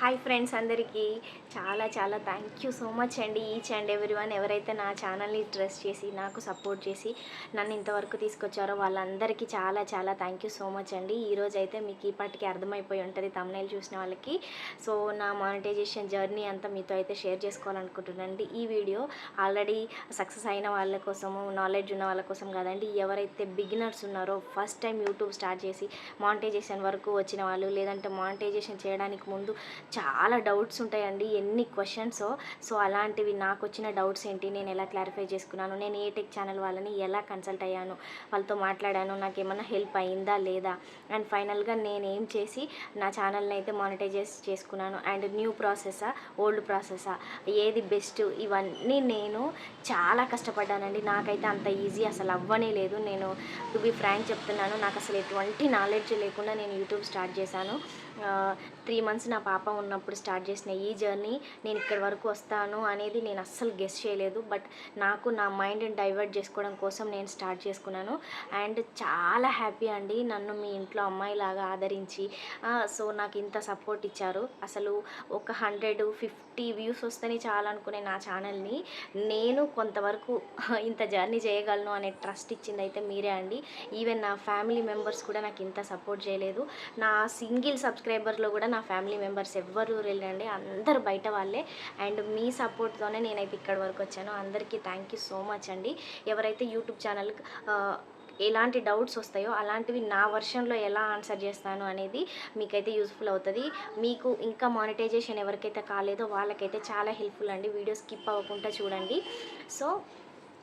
Hi friends అందరికీ. చాలా చాలా థ్యాంక్ యూ సో మచ్ అండి. ఈచ్ అండ్ ఎవ్రీ వన్ ఎవరైతే నా ఛానల్ని ట్రస్ట్ చేసి నాకు సపోర్ట్ చేసి నన్ను ఇంతవరకు తీసుకొచ్చారో వాళ్ళందరికీ చాలా చాలా థ్యాంక్ యూ సో మచ్ అండి. ఈరోజు అయితే మీకు ఇప్పటికీ అర్థమైపోయి ఉంటుంది తమ్నైల్ చూసిన వాళ్ళకి. సో నా మానిటైజేషన్ జర్నీ అంతా మీతో అయితే షేర్ చేసుకోవాలనుకుంటున్నానండి. ఈ వీడియో ఆల్రెడీ సక్సెస్ అయిన వాళ్ళ కోసము నాలెడ్జ్ ఉన్న వాళ్ళ కోసం కాదండి. ఎవరైతే బిగినర్స్ ఉన్నారో ఫస్ట్ టైం యూట్యూబ్ స్టార్ట్ చేసి మానిటైజేషన్ వరకు వచ్చిన వాళ్ళు లేదంటే మానిటైజేషన్ చేయడానికి ముందు చాలా డౌట్స్ ఉంటాయండి ఎన్ని క్వశ్చన్స్. సో అలాంటివి నాకు వచ్చిన డౌట్స్ ఏంటి నేను ఎలా క్లారిఫై చేసుకున్నాను నేను ఏ టెక్ ఛానల్ వాళ్ళని ఎలా కన్సల్ట్ అయ్యాను వాళ్ళతో మాట్లాడాను నాకు ఏమైనా హెల్ప్ అయిందా లేదా. అండ్ ఫైనల్గా నేనేం చేసి నా ఛానల్ని అయితే మానిటైజేస్ చేసుకున్నాను. అండ్ న్యూ ప్రాసెసా ఓల్డ్ ప్రాసెసా ఏది బెస్ట్ ఇవన్నీ నేను చాలా కష్టపడ్డానండి. నాకైతే అంత ఈజీ అసలు అవ్వనే లేదు. నేను టు బి ఫ్రాంక్ చెప్తున్నాను నాకు అసలు ఎటువంటి నాలెడ్జ్ లేకుండా నేను యూట్యూబ్ స్టార్ట్ చేశాను. త్రీ మంత్స్ నా పాప ఉన్నప్పుడు స్టార్ట్ చేసిన ఈ జర్నీ నేను ఇక్కడి వరకు వస్తాను అనేది నేను అస్సలు గెస్ చేయలేదు. బట్ నాకు నా మైండ్ని డైవర్ట్ చేసుకోవడం కోసం నేను స్టార్ట్ చేసుకున్నాను. అండ్ చాలా హ్యాపీ అండి. నన్ను మీ ఇంట్లో అమ్మాయిలాగా ఆదరించి సో నాకు ఇంత సపోర్ట్ ఇచ్చారు. అసలు ఒక హండ్రెడ్ ఫిఫ్టీ వ్యూస్ వస్తేనే చాలా అనుకునే నా ఛానల్ని నేను కొంతవరకు ఇంత జర్నీ చేయగలను అనే ట్రస్ట్ ఇచ్చింది అయితే మీరే అండి. ఈవెన్ నా ఫ్యామిలీ మెంబర్స్ కూడా నాకు ఇంత సపోర్ట్ చేయలేదు. నా సింగిల్ సబ్స్క్రైబర్లో కూడా నా ఫ్యామిలీ మెంబర్స్ ఎవ్వరు వెళ్ళండి అందరు బయట వాళ్ళే. అండ్ మీ సపోర్ట్తోనే నేనైతే ఇక్కడి వరకు వచ్చాను. అందరికీ థ్యాంక్ యూ సో మచ్ అండి. ఎవరైతే యూట్యూబ్ ఛానల్ ఎలాంటి డౌట్స్ వస్తాయో అలాంటివి నా వర్షన్లో ఎలా ఆన్సర్ చేస్తాను అనేది మీకైతే యూస్ఫుల్ అవుతుంది. మీకు ఇంకా మానిటైజేషన్ ఎవరికైతే కాలేదో వాళ్ళకైతే చాలా హెల్ప్ఫుల్ అండి. వీడియో స్కిప్ అవ్వకుండా చూడండి. సో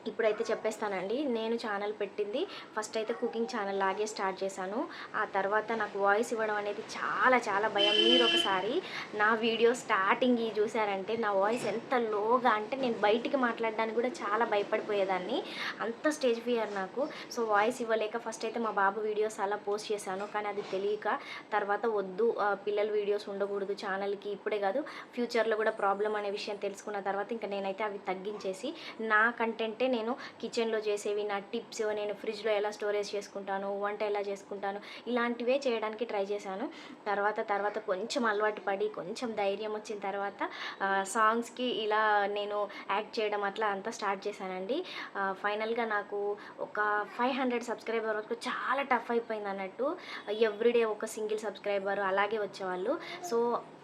ఇప్పుడైతే చెప్పేస్తానండి. నేను ఛానల్ పెట్టింది. ఫస్ట్ అయితే కుకింగ్ ఛానల్ లాగే స్టార్ట్ చేశాను. ఆ తర్వాత నాకు వాయిస్ ఇవ్వడం అనేది చాలా చాలా భయం. మీరు ఒకసారి నా వీడియో స్టార్టింగ్ ఈ చూసారంటే నా వాయిస్ ఎంత లోగా అంటే నేను బయటికి మాట్లాడడానికి కూడా చాలా భయపడిపోయేదాన్ని. అంత స్టేజ్ ఫియర్ నాకు. సో వాయిస్ ఇవ్వలేక ఫస్ట్ అయితే మా బాబు వీడియోస్ అలా పోస్ట్ చేశాను. కానీ అది తెలియక తర్వాత వద్దు ఆ, పిల్లల వీడియోస్ ఉండకూడదు ఛానల్కి. ఇప్పుడే కాదు ఫ్యూచర్లో కూడా ప్రాబ్లం అనే విషయం తెలుసుకున్న తర్వాత ఇంకా నేనైతే అవి తగ్గించేసి నా కంటెంటే నేను కిచెన్లో చేసేవి నా టిప్స్ నేను ఫ్రిడ్జ్లో ఎలా స్టోరేజ్ చేసుకుంటాను వంట ఎలా చేసుకుంటాను ఇలాంటివే చేయడానికి ట్రై చేశాను. తర్వాత తర్వాత కొంచెం అలవాటు పడి కొంచెం ధైర్యం వచ్చిన తర్వాత సాంగ్స్కి ఇలా నేను యాక్ట్ చేయడం అట్లా అంతా స్టార్ట్ చేశానండి. ఫైనల్గా నాకు ఒక ఫైవ్ హండ్రెడ్ సబ్స్క్రైబర్ వరకు చాలా టఫ్ అయిపోయింది అన్నట్టు ఎవ్రీడే ఒక సింగిల్ సబ్స్క్రైబర్ అలాగే వచ్చేవాళ్ళు. సో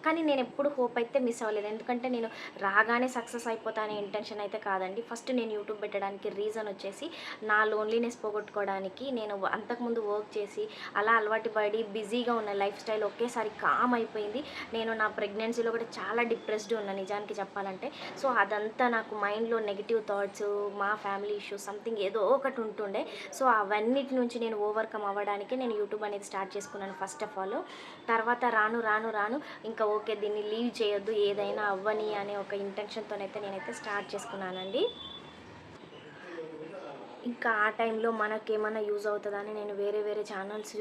కానీ నేను ఎప్పుడు హోప్ అయితే మిస్ అవ్వలేదు. ఎందుకంటే నేను రాగానే సక్సెస్ అయిపోతానే ఇంటెన్షన్ అయితే కాదండి. ఫస్ట్ నేను యూట్యూబ్ పెట్టడానికి రీజన్ వచ్చేసి నా లోన్లీనెస్ పోగొట్టుకోవడానికి నేను అంతకుముందు వర్క్ చేసి అలా అలవాటు పడి బిజీగా ఉన్న లైఫ్ స్టైల్ ఒకేసారి కామ్ అయిపోయింది. నేను నా ప్రెగ్నెన్సీలో కూడా చాలా డిప్రెస్డ్ ఉన్నా నిజానికి చెప్పాలంటే. సో అదంతా నాకు మైండ్లో నెగిటివ్ థాట్స్ మా ఫ్యామిలీ ఇష్యూస్ సంథింగ్ ఏదో ఒకటి ఉంటుండే. సో అవన్నిటి నుంచి నేను ఓవర్కమ్ అవ్వడానికి నేను యూట్యూబ్ అనేది స్టార్ట్ చేసుకున్నాను ఫస్ట్ ఆఫ్ ఆల్ తర్వాత రాను రాను రాను ఇంకా ఓకే దీన్ని లీవ్ చేయొద్దు ఏదైనా అవ్వని అనే ఒక ఇంటెన్షన్తోనైతే నేనైతే స్టార్ట్ చేసుకున్నానండి. ఇంకా ఆ టైంలో మనకేమైనా యూజ్ అవుతుందని నేను వేరే వేరే ఛానల్స్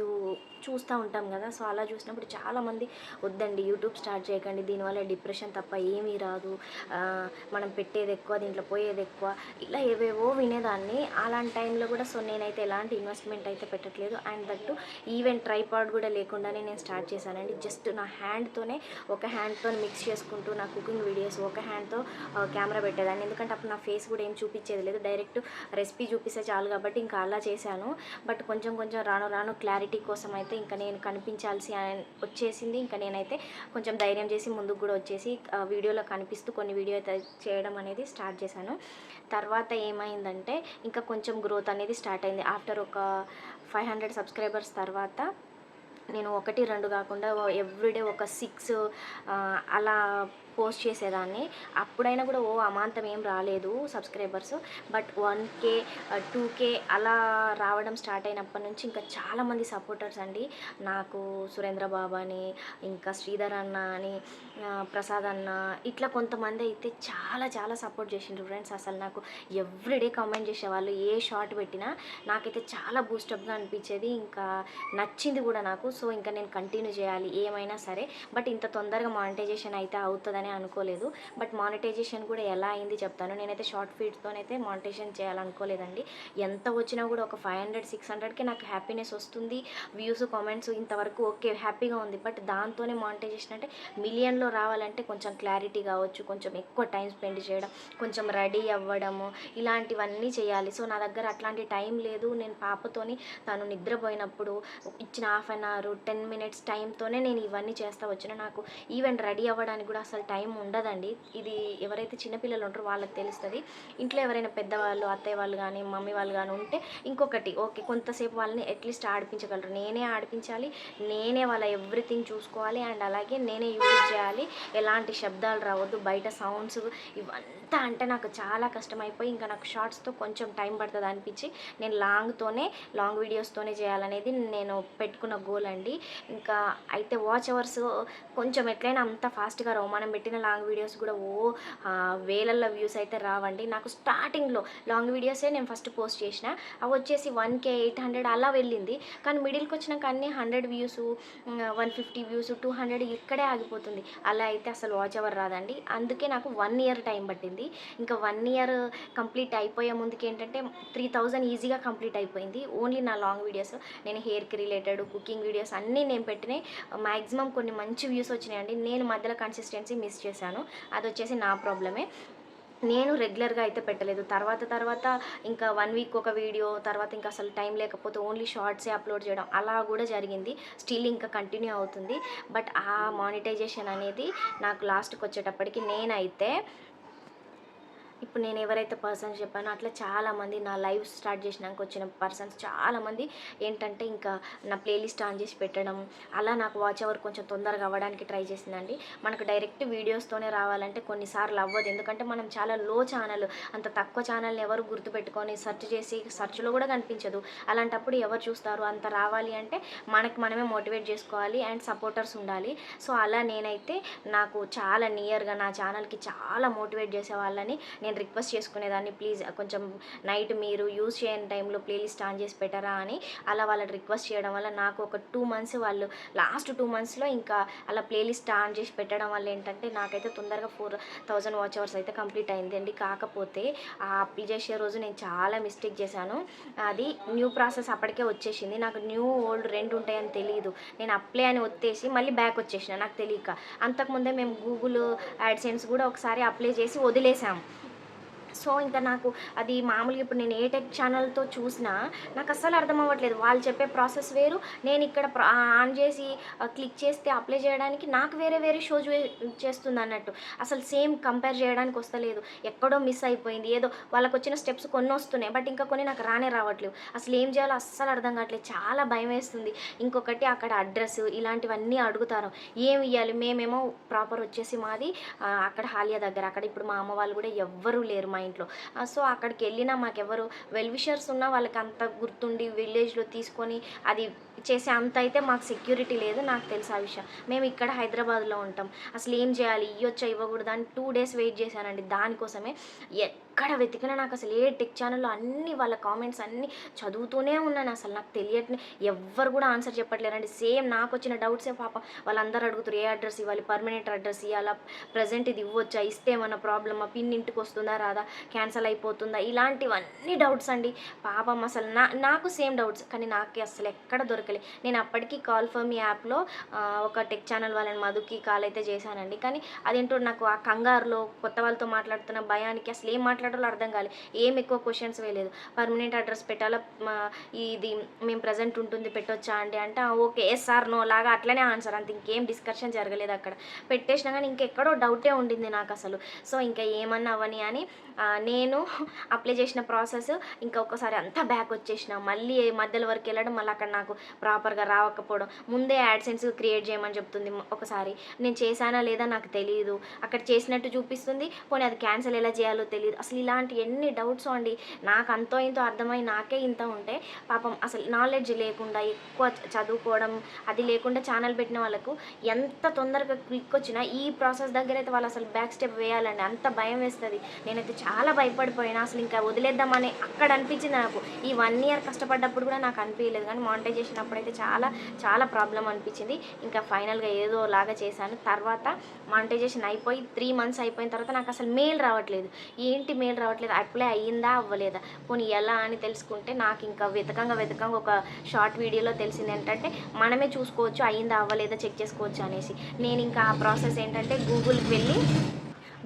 చూస్తూ ఉంటాం కదా. సో అలా చూసినప్పుడు చాలామంది వద్దండి యూట్యూబ్ స్టార్ట్ చేయకండి. దీనివల్ల డిప్రెషన్ తప్ప ఏమీ రాదు. మనం పెట్టేది ఎక్కువ దీంట్లో పోయేది ఎక్కువ. ఇలా ఏవేవో వినేదాన్ని. అలాంటి టైంలో కూడా సో నేనైతే ఎలాంటి ఇన్వెస్ట్మెంట్ అయితే పెట్టట్లేదు. అండ్ దట్టు ఈవెన్ ట్రైపాడ్ కూడా లేకుండానే నేను స్టార్ట్ చేశానండి. జస్ట్ నా హ్యాండ్తోనే ఒక హ్యాండ్తో మిక్స్ చేసుకుంటూ నా కుకింగ్ వీడియోస్ ఒక హ్యాండ్తో కెమెరా పెట్టేదాన్ని. ఎందుకంటే అప్పుడు నా ఫేస్ కూడా ఏం చూపించేది లేదు. డైరెక్ట్ రెసిపీ చూపిస్తే చాలు కాబట్టి ఇంకా అలా చేశాను. బట్ కొంచెం కొంచెం రాను రాను క్లారిటీ కోసం అయితే ఇంకా నేను కనిపించాల్సి వచ్చేసింది. ఇంకా నేనైతే కొంచెం ధైర్యం చేసి ముందుకు కూడా వచ్చేసి వీడియోలో కనిపిస్తూ కొన్ని వీడియో అయితే చేయడం అనేది స్టార్ట్ చేశాను. తర్వాత ఏమైందంటే ఇంకా కొంచెం గ్రోత్ అనేది స్టార్ట్ అయింది. ఆఫ్టర్ ఒక ఫైవ్ హండ్రెడ్ సబ్స్క్రైబర్స్ తర్వాత నేను ఒకటి రెండు కాకుండా ఎవ్రీడే ఒక సిక్స్ అలా పోస్ట్ చేసేదాన్ని. అప్పుడైనా కూడా ఓ అమాంతం ఏం రాలేదు subscribers. But one K two K అలా రావడం స్టార్ట్ అయినప్పటి నుంచి ఇంకా చాలామంది సపోర్టర్స్ అండి. నాకు సురేంద్ర బాబు అని ఇంకా శ్రీధర్ అన్న అని ప్రసాద్ అన్న ఇట్లా కొంతమంది అయితే చాలా చాలా సపోర్ట్ చేసిండ్రు ఫ్రెండ్స్. అసలు నాకు ఎవ్రీడే కామెంట్ చేసేవాళ్ళు ఏ షార్ట్ పెట్టినా నాకైతే చాలా బూస్టప్గా అనిపించేది. ఇంకా నచ్చింది కూడా నాకు. సో ఇంకా నేను కంటిన్యూ చేయాలి. ఏమైనా సరే. బట్ ఇంత తొందరగా మానిటైజేషన్ అయితే అవుతుందని అనుకోలేదు. బట్ మానిటైజేషన్ కూడా ఎలా అయింది చెప్తాను. నేనైతే షార్ట్ ఫీడ్తోనైతే మానిటైజేషన్ చేయాలనుకోలేదండి. ఎంత వచ్చినా కూడా ఒక ఫైవ్ హండ్రెడ్ సిక్స్ హండ్రెడ్కి నాకు హ్యాపీనెస్ వస్తుంది. వ్యూస్ కామెంట్స్ ఇంతవరకు ఓకే హ్యాపీగా ఉంది. బట్ దాంతోనే మానిటైజేషన్ అంటే మిలియన్లో రావాలంటే కొంచెం క్లారిటీ కావచ్చు. కొంచెం ఎక్కువ టైం స్పెండ్ చేయడం కొంచెం రెడీ అవ్వడము ఇలాంటివన్నీ చేయాలి. సో నా దగ్గర అట్లాంటి టైం లేదు. నేను పాపతోని తను నిద్రపోయినప్పుడు ఇచ్చిన half an hour ten minutes టైంతోనే నేను ఇవన్నీ చేస్తా వచ్చిన. నాకు ఈవెన్ రెడీ అవ్వడానికి కూడా అసలు టైం ఉండదండి. ఇది ఎవరైతే చిన్నపిల్లలు ఉంటారో వాళ్ళకి తెలుస్తుంది. ఇంట్లో ఎవరైనా పెద్దవాళ్ళు అత్తయ్య వాళ్ళు కానీ మమ్మీ వాళ్ళు కానీ ఉంటే ఇంకొకటి ఓకే కొంతసేపు వాళ్ళని అట్లీస్ట్ ఆడిపించగలరు. నేనే ఆడిపించాలి నేనే వాళ్ళ ఎవ్రీథింగ్ చూసుకోవాలి అండ్ అలాగే నేనే యూజ్ చేయాలి. ఎలాంటి శబ్దాలు రావద్దు బయట సౌండ్స్ ఇవంతా అంటే నాకు చాలా కష్టమైపోయి ఇంకా నాకు షార్ట్స్తో కొంచెం టైం పడుతుంది అనిపించి నేను లాంగ్తోనే లాంగ్ వీడియోస్తోనే చేయాలనేది నేను పెట్టుకున్న గోల్ అండి. ఇంకా అయితే వాచ్ అవర్స్ కొంచెం ఎట్లయినా అంత ఫాస్ట్గా రోమానం పెట్టి పెట్టిన లాంగ్ వీడియోస్ కూడా ఓ వేలల్లో వ్యూస్ అయితే రావండి. నాకు స్టార్టింగ్లో లాంగ్ వీడియోసే నేను ఫస్ట్ పోస్ట్ చేసిన. అవి వచ్చేసి వన్ కే ఎయిట్ హండ్రెడ్ అలా వెళ్ళింది. కానీ మిడిల్కి వచ్చినాక అన్ని hundred views one fifty views two hundred ఇక్కడే ఆగిపోతుంది. అలా అయితే అసలు వాచ్ అవర్ రాదండి. అందుకే నాకు వన్ ఇయర్ టైం పట్టింది. ఇంకా వన్ ఇయర్ కంప్లీట్ అయిపోయే ముందుకి ఏంటంటే త్రీ థౌజండ్ ఈజీగా కంప్లీట్ అయిపోయింది. ఓన్లీ నా లాంగ్ వీడియోస్ నేను హెయిర్కి రిలేటెడ్ కుకింగ్ వీడియోస్ అన్నీ నేను పెట్టినాయి. మ్యాక్సిమం కొన్ని మంచి వ్యూస్ వచ్చినాయండి. నేను మధ్యలో కన్సిస్టెన్సీ మిస్ చేశాను. అది వచ్చేసి నా ప్రాబ్లమే. నేను రెగ్యులర్గా అయితే పెట్టలేదు. తర్వాత తర్వాత ఇంకా వన్ వీక్ ఒక వీడియో తర్వాత ఇంకా అసలు టైం లేకపోతే ఓన్లీ షార్ట్సే అప్లోడ్ చేయడం అలా కూడా జరిగింది. స్టిల్ ఇంకా కంటిన్యూ అవుతుంది. బట్ ఆ మానిటైజేషన్ అనేది నాకు లాస్ట్కి వచ్చేటప్పటికి నేనైతే ఇప్పుడు నేను ఎవరైతే పర్సన్స్ చెప్పానో అట్లా చాలామంది నా లైవ్ స్టార్ట్ చేసినాక వచ్చిన పర్సన్స్ చాలామంది ఏంటంటే ఇంకా నా ప్లేలిస్ట్ ఆన్ చేసి పెట్టడం అలా నాకు వాచ్ అవర్ కొంచెం తొందరగా అవ్వడానికి ట్రై చేసిందండి. మనకు డైరెక్ట్ వీడియోస్తోనే రావాలంటే కొన్నిసార్లు అవ్వదు. ఎందుకంటే మనం చాలా లో ఛానల్ అంత తక్కువ ఛానల్ని ఎవరు గుర్తుపెట్టుకొని సెర్చ్ చేసి సెర్చ్లో కూడా కనిపించదు. అలాంటప్పుడు ఎవరు చూస్తారు? అంత రావాలి అంటే మనకి మనమే మోటివేట్ చేసుకోవాలి అండ్ సపోర్టర్స్ ఉండాలి. సో అలా నేనైతే నాకు చాలా నియర్గా నా ఛానల్కి చాలా మోటివేట్ చేసే వాళ్ళని నేను నేను రిక్వెస్ట్ చేసుకునేదాన్ని ప్లీజ్ కొంచెం నైట్ మీరు యూజ్ చేయని టైంలో ప్లేలిస్ట్ ఆన్ చేసి పెట్టారా అని అలా వాళ్ళని రిక్వెస్ట్ చేయడం వల్ల నాకు ఒక టూ మంత్స్ వాళ్ళు లాస్ట్ టూ మంత్స్లో ఇంకా అలా ప్లేలిస్ట్ ఆన్ చేసి పెట్టడం వల్ల ఏంటంటే నాకైతే తొందరగా ఫోర్ థౌజండ్ వాచ్ అవర్స్ అయితే కంప్లీట్ అయింది అండి. కాకపోతే ఆ అప్లై చేసే రోజు నేను చాలా మిస్టేక్ చేశాను. అది న్యూ ప్రాసెస్ అప్పటికే వచ్చేసింది. నాకు న్యూ ఓల్డ్ రెండు ఉంటాయని తెలియదు నేను అప్లై అని వచ్చేసి మళ్ళీ బ్యాక్ వచ్చేసిన నాకు తెలియక. అంతకుముందే మేము గూగుల్ యాడ్సెన్స్ కూడా ఒకసారి అప్లై చేసి వదిలేసాము సో ఇంకా నాకు అది మామూలుగా ఇప్పుడు నేను ఏ టెక్ ఛానల్తో చూసినా నాకు అస్సలు అర్థం అవ్వట్లేదు. వాళ్ళు చెప్పే ప్రాసెస్ వేరు. నేను ఇక్కడ ఆన్ చేసి క్లిక్ చేస్తే అప్లై చేయడానికి నాకు వేరే వేరే షో చేస్తుంది అన్నట్టు. అసలు సేమ్ కంపేర్ చేయడానికి వస్తలేదు. ఎక్కడో మిస్ అయిపోయింది. ఏదో వాళ్ళకి వచ్చిన స్టెప్స్ కొన్ని వస్తున్నాయి. బట్ ఇంకా కొన్ని నాకు రానే రావట్లేవు. అసలు ఏం చేయాలో అస్సలు అర్థం కావట్లేదు. చాలా భయం వేస్తుంది. ఇంకొకటి అక్కడ అడ్రస్ ఇలాంటివన్నీ అడుగుతారు. ఏం ఇవ్వాలి మేమేమో ప్రాపర్ వచ్చేసి మాది అక్కడ హాలియా దగ్గర. అక్కడ ఇప్పుడు మా అమ్మ వాళ్ళు కూడా ఎవ్వరూ లేరు మా ఇంట్లో. సో అక్కడికి వెళ్ళినా మాకెవరు వెల్ విషర్స్ ఉన్నా వాళ్ళకి అంత గుర్తుండి విలేజ్లో తీసుకొని అది చేసే అంత అయితే మాకు సెక్యూరిటీ లేదు నాకు తెలుసు ఆ విషయం. మేము ఇక్కడ హైదరాబాద్లో ఉంటాం. అసలు ఏం చేయాలి? ఇవ్వచ్చా ఇవ్వకూడదు? అని టూ డేస్ వెయిట్ చేశానండి. దానికోసమే ఎక్కడ వెతికినా నాకు అసలు ఏ టెక్ ఛానల్లో అన్ని వాళ్ళ కామెంట్స్ అన్నీ చదువుతూనే ఉన్నాను. అసలు నాకు తెలియట్లే ఎవ్వరు కూడా ఆన్సర్ చెప్పట్లేరండి. సేమ్ నాకు వచ్చిన డౌట్సే పాప వాళ్ళందరూ అడుగుతారు ఏ అడ్రస్ ఇవ్వాలి పర్మనెంట్ అడ్రస్ ఇవ్వాలా ప్రజెంట్ ఇది ఇవ్వచ్చా ఇస్తే ఏమన్నా ప్రాబ్లమా పిన్ ఇంటికి వస్తుందా రాదా క్యాన్సల్ అయిపోతుందా ఇలాంటివన్నీ డౌట్స్ అండి. పాపం అసలు నా నాకు సేమ్ డౌట్స్ కానీ నాకు అసలు ఎక్కడ దొరకలే. నేను అప్పటికి కాల్ ఫర్ మీ యాప్లో ఒక టెక్ ఛానల్ వాళ్ళని మధుకి కాల్ అయితే చేశానండి. కానీ అదేంటో నాకు ఆ కంగారులో కొత్త వాళ్ళతో మాట్లాడుతున్న భయానికి అసలు ఏం మాట్లాడాలో అర్థం కాలేదు ఏం ఎక్కువ క్వశ్చన్స్ వేయలేదు. పర్మనెంట్ అడ్రస్ పెట్టాలా? ఇది మేము ప్రజెంట్ ఉంటుంది పెట్టొచ్చా అండి అంటే ఓకే ఎస్ సార్ నో లాగా అట్లనే ఆన్సర్ అంత ఇంకేం డిస్కషన్ జరగలేదు అక్కడ. పెట్టేసినా కానీ ఇంకెక్కడో డౌటే ఉండింది నాకు అసలు. సో ఇంకా ఏమన్నా అవని అని నేను అప్లై చేసిన ప్రాసెస్ ఇంకా ఒక్కసారి అంతా బ్యాక్ వచ్చేసిన. మళ్ళీ మధ్యలో వరకు వెళ్ళడం మళ్ళీ అక్కడ నాకు ప్రాపర్గా రావకపోవడం. ముందే యాడ్సెన్స్ క్రియేట్ చేయమని చెప్తుంది ఒకసారి. నేను చేశానా లేదా నాకు తెలియదు అక్కడ చేసినట్టు చూపిస్తుంది పోనీ అది క్యాన్సిల్ ఎలా చేయాలో తెలియదు అసలు అసలు ఇలాంటి ఎన్ని డౌట్స్ అండి. నాకు అంతో ఇంతో అర్థమై నాకే ఇంత ఉంటే పాపం అసలు నాలెడ్జ్ లేకుండా ఎక్కువ చదువుకోవడం అది లేకుండా ఛానల్ పెట్టిన వాళ్ళకు ఎంత తొందరగా క్లిక్ వచ్చినా ఈ ప్రాసెస్ దగ్గర అయితే వాళ్ళు అసలు బ్యాక్ స్టెప్ వేయాలండి. అంత భయం వేస్తుంది. నేనైతే చాలా భయపడిపోయినా అసలు ఇంకా వదిలేద్దామని అక్కడ అనిపించింది నాకు. ఈ వన్ ఇయర్ కష్టపడ్డప్పుడు కూడా నాకు అనిపించలేదు కానీ మానిటైజేషన్ అప్పుడైతే చాలా చాలా ప్రాబ్లం అనిపించింది. ఇంకా ఫైనల్గా ఏదో లాగా చేశాను. తర్వాత మానిటైజేషన్ అయిపోయి త్రీ మంత్స్ అయిపోయిన తర్వాత నాకు అసలు మెయిల్ రావట్లేదు. ఏంటి మెయిల్ రావట్లేదు. అప్లై అయ్యిందా? అవ్వలేదా? పోనీ ఎలా అని తెలుసుకుంటే నాకు ఇంకా వెతకంగా వెతకంగా ఒక షార్ట్ వీడియోలో తెలిసింది ఏంటంటే మనమే చూసుకోవచ్చు అయ్యిందా? అవ్వలేదా? చెక్ చేసుకోవచ్చు అనేసి. నేను ఇంకా ఆ ప్రాసెస్ ఏంటంటే గూగుల్కి వెళ్ళి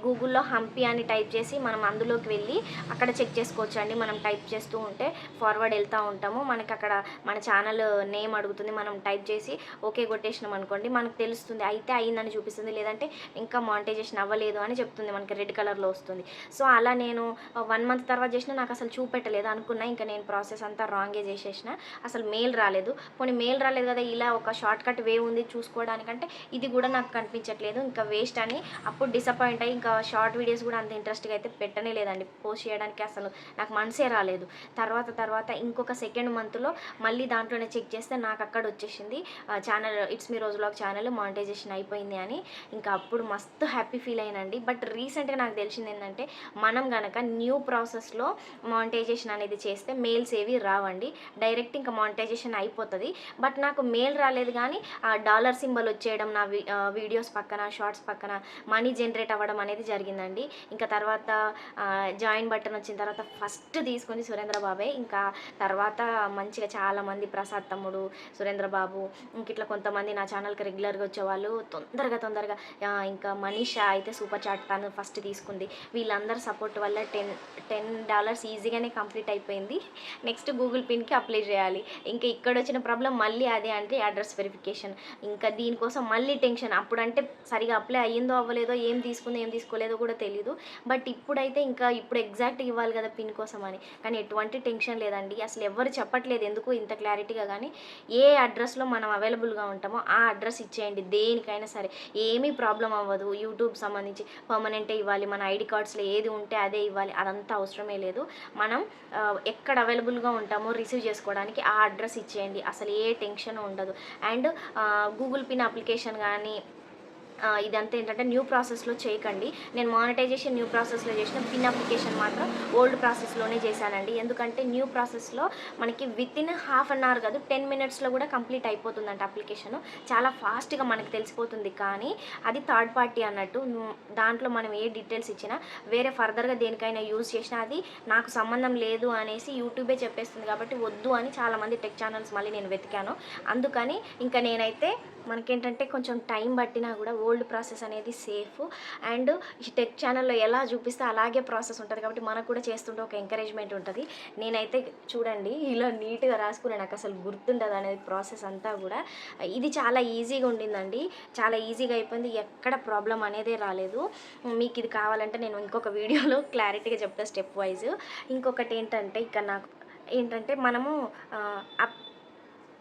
గూగుల్లో హంపి అని టైప్ చేసి మనం అందులోకి వెళ్ళి అక్కడ చెక్ చేసుకోవచ్చు అండి మనం టైప్ చేస్తూ ఉంటే ఫార్వర్డ్ వెళ్తూ ఉంటాము. మనకి అక్కడ మన ఛానల్ నేమ్ అడుగుతుంది. మనం టైప్ చేసి ఓకే కొట్టేసినాం అనుకోండి మనకు తెలుస్తుంది. అయితే అయిందని చూపిస్తుంది. లేదంటే ఇంకా మానిటైజేషన్ అవ్వలేదు అని చెప్తుంది. మనకి రెడ్ కలర్లో వస్తుంది. సో అలా నేను వన్ మంత్ తర్వాత చేసిన నాకు అసలు చూపెట్టలేదు. అనుకున్నా ఇంకా నేను ప్రాసెస్ అంతా రాంగే చేసేసిన. అసలు మెయిల్ రాలేదు. పోనీ మెయిల్ రాలేదు కదా ఇలా ఒక షార్ట్ కట్ వే ఉంది చూసుకోవడానికంటే ఇది కూడా నాకు కనిపించట్లేదు. ఇంకా వేస్ట్ అని అప్పుడు డిసప్పాయింట్ అయ్యి ఇంకా ఇంకా షార్ట్ వీడియోస్ కూడా అంత ఇంట్రెస్ట్గా అయితే పెట్టనే లేదండి. పోస్ట్ చేయడానికి అసలు నాకు మనసే రాలేదు. తర్వాత తర్వాత ఇంకొక సెకండ్ మంత్లో మళ్ళీ దాంట్లోనే చెక్ చేస్తే నాకు అక్కడ వచ్చేసింది ఛానల్ ఇట్స్ మీ రోజు బ్లాగ్ ఛానల్ మానిటైజేషన్ అయిపోయింది అని. ఇంకా అప్పుడు మస్తు హ్యాపీ ఫీల్ అయినండి బట్ రీసెంట్గా నాకు తెలిసింది ఏంటంటే మనం గనక న్యూ ప్రాసెస్లో మానిటైజేషన్ అనేది చేస్తే మెయిల్స్ ఏవి రావండి. డైరెక్ట్ ఇంకా మానిటైజేషన్ అయిపోతుంది. బట్ నాకు మెయిల్ రాలేదు కానీ డాలర్ సింబల్ వచ్చేయడం నా వీడియోస్ పక్కన షార్ట్స్ పక్కన మనీ జనరేట్ అవ్వడం అనేది జరిగిందండి. ఇంకా తర్వాత జాయిన్ బటన్ వచ్చిన తర్వాత ఫస్ట్ తీసుకుంది సురేంద్ర బాబే ఇంకా తర్వాత మంచిగా చాలామంది ప్రసాద్ తమ్ముడు సురేంద్ర బాబు ఇంక ఇట్లా కొంతమంది నా ఛానల్కి రెగ్యులర్గా వచ్చేవాళ్ళు. తొందరగా తొందరగా ఇంకా మనీషా అయితే సూపర్ చాట్ తను ఫస్ట్ తీసుకుంది. వీళ్ళందరి సపోర్ట్ వల్ల టెన్ టెన్ డాలర్స్ ఈజీగానే కంప్లీట్ అయిపోయింది. నెక్స్ట్ గూగుల్ పిన్కి అప్లై చేయాలి. ఇంకా ఇక్కడ వచ్చిన ప్రాబ్లం మళ్ళీ అదే అంటే అడ్రస్ వెరిఫికేషన్. ఇంకా దీనికోసం మళ్ళీ టెన్షన్. అప్పుడంటే సరిగా అప్లై అయ్యిందో అవ్వలేదో ఏం తీసుకుందో ఏం తీసుకోలేదో కూడా తెలియదు బట్ ఇప్పుడైతే ఇంకా ఇప్పుడు ఎగ్జాక్ట్ ఇవ్వాలి కదా పిన్ కోసం అని. కానీ ఎటువంటి టెన్షన్ లేదండి. అసలు ఎవరు చెప్పట్లేదు ఎందుకు ఇంత క్లారిటీగా కానీ ఏ అడ్రస్లో మనం అవైలబుల్గా ఉంటామో ఆ అడ్రస్ ఇచ్చేయండి. దేనికైనా సరే. ఏమీ ప్రాబ్లం అవ్వదు. యూట్యూబ్ సంబంధించి పర్మనెంటే ఇవ్వాలి. మన ఐడి కార్డ్స్లో ఏది ఉంటే అదే ఇవ్వాలి. అదంతా అవసరమే లేదు. మనం ఎక్కడ అవైలబుల్గా ఉంటామో రిసీవ్ చేసుకోవడానికి ఆ అడ్రస్ ఇచ్చేయండి. అసలు ఏ టెన్షన్ ఉండదు. అండ్ గూగుల్ పిన్ అప్లికేషన్ కానీ ఇదంతా ఏంటంటే న్యూ ప్రాసెస్లో చేయకండి. నేను మానిటైజేషన్ న్యూ ప్రాసెస్లో చేసిన పిన్ అప్లికేషన్ మాత్రం ఓల్డ్ ప్రాసెస్లోనే చేశానండి. ఎందుకంటే న్యూ ప్రాసెస్లో మనకి with in half an hour కాదు టెన్ మినిట్స్లో కూడా కంప్లీట్ అయిపోతుందంట అప్లికేషన్. చాలా ఫాస్ట్గా మనకి తెలిసిపోతుంది. కానీ అది థర్డ్ పార్టీ అన్నట్టు దాంట్లో మనం ఏ డీటెయిల్స్ ఇచ్చినా వేరే ఫర్దర్గా దేనికైనా యూజ్ చేసినా అది నాకు సంబంధం లేదు అనేసి యూట్యూబే చెప్పేస్తుంది కాబట్టి వద్దు అని చాలామంది టెక్ ఛానల్స్ మళ్ళీ నేను వెతికాను. అందుకని ఇంకా నేనైతే మనకేంటంటే కొంచెం టైం పట్టినా కూడా ఓల్డ్ ప్రాసెస్ అనేది సేఫ్. అండ్ ఈ టెక్ ఛానల్లో ఎలా చూపిస్తే అలాగే ప్రాసెస్ ఉంటుంది. కాబట్టి మనకు కూడా చేస్తుంటే ఒక ఎంకరేజ్మెంట్ ఉంటుంది. నేనైతే చూడండి ఇలా నీట్గా రాసుకునే నాకు అసలు గుర్తుండదు అనేది ప్రాసెస్ అంతా కూడా. ఇది చాలా ఈజీగా ఉండిందండి. చాలా ఈజీగా అయిపోయింది. ఎక్కడ ప్రాబ్లం అనేదే రాలేదు. మీకు ఇది కావాలంటే నేను ఇంకొక వీడియోలో క్లారిటీగా చెప్తా స్టెప్ వైజ్. ఇంకొకటి ఏంటంటే ఇక్కడ నాకు ఏంటంటే మనము అప్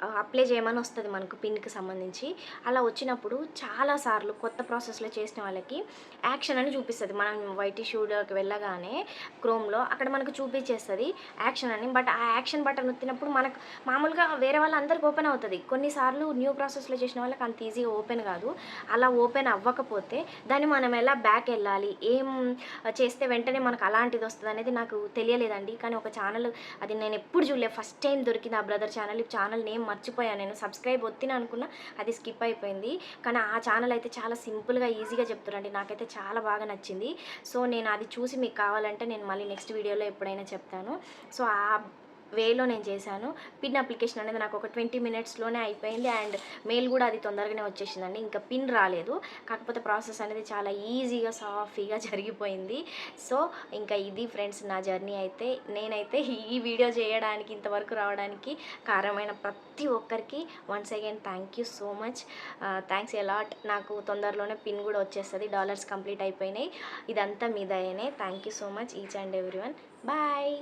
అప్లై చేయమని వస్తుంది మనకు పిన్కి సంబంధించి. అలా వచ్చినప్పుడు చాలాసార్లు కొత్త ప్రాసెస్లో చేసిన వాళ్ళకి యాక్షన్ అని చూపిస్తుంది. మనం వైట్ షూడ్కి వెళ్ళగానే క్రోమ్లో అక్కడ మనకు చూపించేస్తుంది యాక్షన్ అని. బట్ ఆ యాక్షన్ బటన్ వచ్చినప్పుడు మనకు మామూలుగా వేరే వాళ్ళందరికీ ఓపెన్ అవుతుంది. కొన్నిసార్లు న్యూ ప్రాసెస్లో చేసిన వాళ్ళకి అంత ఈజీగా ఓపెన్ కాదు. అలా ఓపెన్ అవ్వకపోతే దాన్ని మనం ఎలా బ్యాక్ వెళ్ళాలి? ఏం చేస్తే వెంటనే మనకు అలాంటిది వస్తుంది అనేది నాకు తెలియలేదండి. కానీ ఒక ఛానల్ అది నేను ఎప్పుడు చూడలేదు. ఫస్ట్ టైం దొరికింది ఆ బ్రదర్ ఛానల్ ఛానల్ నేమ్ మర్చిపోయాను నేను సబ్స్క్రైబ్ వత్తిన అనుకున్నా అది స్కిప్ అయిపోయింది. కానీ ఆ ఛానల్ అయితే చాలా సింపుల్గా ఈజీగా చెప్తారండి నాకైతే చాలా బాగా నచ్చింది. సో నేను అది చూసి మీకు కావాలంటే నేను మళ్ళీ నెక్స్ట్ వీడియోలో ఎప్పుడైనా చెప్తాను. సో ఆ వేలో నేను చేశాను. పిన్ అప్లికేషన్ అనేది నాకు ఒక ట్వంటీ మినిట్స్లోనే అయిపోయింది. అండ్ మెయిల్ కూడా అది తొందరగానే వచ్చేసిందండి. ఇంకా పిన్ రాలేదు. కాకపోతే ప్రాసెస్ అనేది చాలా ఈజీగా సాఫీగా జరిగిపోయింది. సో ఇంకా ఇది ఫ్రెండ్స్ నా జర్నీ అయితే నేనైతే ఈ వీడియో చేయడానికి ఇంతవరకు రావడానికి కారణమైన ప్రతి ఒక్కరికి once again thank you so much. Thanks a lot నాకు తొందరలోనే పిన్ కూడా వచ్చేస్తుంది. డాలర్స్ కంప్లీట్ అయిపోయినాయి. ఇదంతా మీ దయనే. Thank you so much each and every one bye.